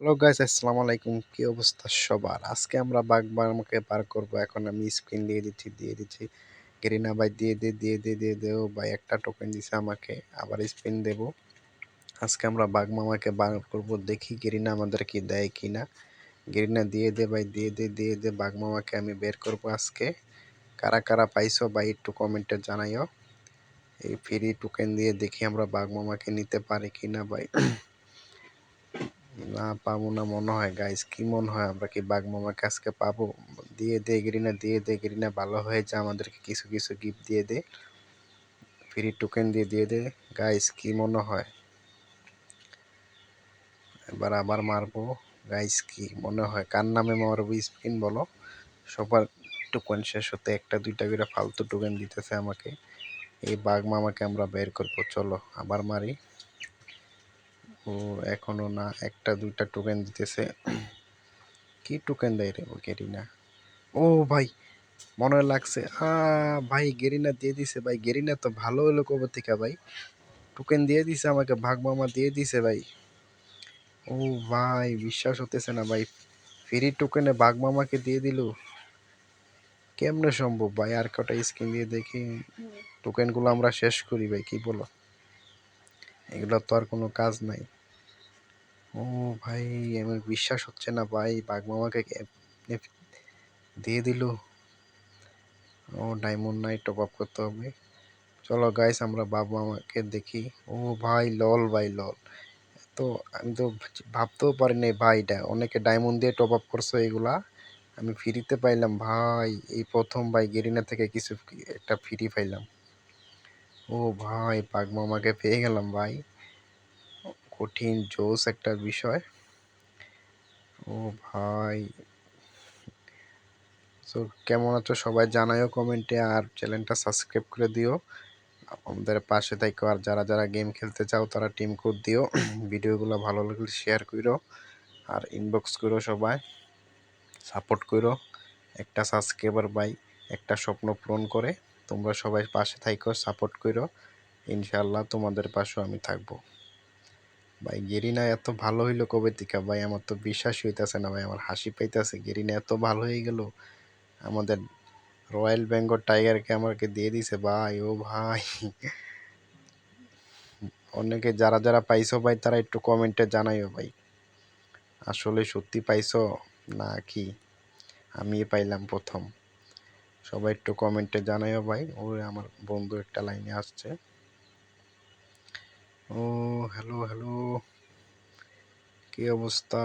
Hello guys আসসালামু আলাইকুম। কি অবস্থা সবার? আজকে আমরা বাঘ আমাকে পার করব। এখন আমি স্ক্রিন দিয়ে দিচ্ছি দিয়ে দিচ্ছি। গেরিনা ভাই, দিয়ে দে দিয়ে দে, দিয়ে দেও ভাই, একটা টোকেন দিছে আমাকে। আবার স্পিন দেব। আজকে আমরা বাঘ মামাকে বার করব। দেখি গেরিনা আমাদের কি দেয় কিনা। গেরিনা, দিয়ে দে ভাই, দিয়ে দে দিয়ে দে। বাঘ মামাকে আমি বের করব আজকে। কারা কারা পাইছো ভাই, একটু কমেন্টে জানাইও। এই ফ্রি টোকেন দিয়ে দেখি আমরা বাঘ মামাকে নিতে পারি কিনা ভাই। না পাবো না মনে হয় গাইস কি মনে হয়? আমরা কি বাঘ মামাকে আজকে পাবো? দিয়ে দে গেরিনা, দিয়ে দে গেরিনা, ভালো হয়েছে আমাদেরকে কিছু কিছু গিফট দিয়ে দে। ফ্রি টোকেন দিয়ে দিয়ে দে। গাইস কি মনে হয়? এবার আবার মারবো। গাইস কি মনে হয়? কার নামে মারবো স্পিন বলো? সবার টোকেন শেষ হতে একটা, দুইটা করে ফালতু টোকেন দিতেছে আমাকে। এই বাঘ মামাকে আমরা বের করব, চলো, আবার মারি। ও এখনও না, একটা, দুইটা টোকেন দিতেছে। কি টোকেন দেয় রে ও গেরিনা? ও ভাই, মনে লাগছে, আ, ভাই গেরিনা দিয়ে দিছে, ভাই গেরিনা তো ভালো হলো কবে থেকে ভাই। টোকেন দিয়ে দিছে আমাকে, ভাগ মামা দিয়ে দিছে ভাই। ও ভাই, বিশ্বাস হতেছে না ভাই ফ্রি টোকেনে বাঘ মামাকে দিয়ে দিল। কেমনে সম্ভব ভাই, আর কটা স্ক্রিন দিয়ে দেখি। টোকেনগুলো আমরা শেষ করি ভাই, কি বলো? এগুলো তো আর কোনো কাজ নাই। ও ভাই, আমার বিশ্বাস হচ্ছে না ভাই, বাঘ মামাকে দিয়ে দিল। ও ডায়মন্ড নাই টপ আপ করতে হবে। চলো গাইস আমরা বাঘ মামাকে দেখি। ও ভাই, লল ভাই, লল। তো আমি তো ভাবতেও পারিনি ভাই এটা। অনেকে ডায়মন্ড দিয়ে টপ আপ করছ এগুলা। আমি ফ্রিতে পাইলাম ভাই। এই প্রথম ভাই, গেরিনা থেকে কিছু একটা ফ্রি পাইলাম। ও ভাই, বাঘ মামাকে পেয়ে গেলাম ভাই। কঠিন, জোস একটা বিষয়। ও ভাই। তো কেমন আছো সবাই জানাইও কমেন্টে আর চ্যানেলটা সাবস্ক্রাইব করে দিও। আমাদের পাশে থাকো আর যারা যারা গেম খেলতে চাও তারা টিম কোড দিও। ভিডিওগুলো ভালো লাগলে শেয়ার করো আর ইনবক্স করো সবাই। সাপোর্ট করো একটা সাবস্ক্রাইবার বাই একটা স্বপ্ন পূরণ করে। তোমরা সবাই পাশে থাকো সাপোর্ট করো ইনশাল্লাহ তোমাদের পাশেও আমি থাকব। ভাই, গেরিনা এত ভালো হইল কবে থেকে? ভাই, আমার তো বিশ্বাসই হইতেছে না, ভাই, আমার হাসি পাইতেছে। গেরিনা এত ভালো হয়ে গেল। আমাদের রয়্যাল বেঙ্গল টাইগারকে আমাকে দিয়ে দিছে, ভাই, ও ভাই। অনেকে যারা যারা পাইছো ভাই, তারা একটু কমেন্টে জানাইও ভাই। আসলে সত্যি পাইছো না কি? আমি পাইলাম প্রথম। সবাই একটু কমেন্টে জানাইও ভাই। ও আমার বন্ধু একটা লাইনে আসছে। ও হ্যালো হ্যালো। কি অবস্থা?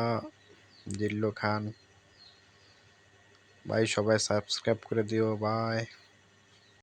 জিল্লো খান। ভাই সবাই সাবস্ক্রাইব করে দিও বাই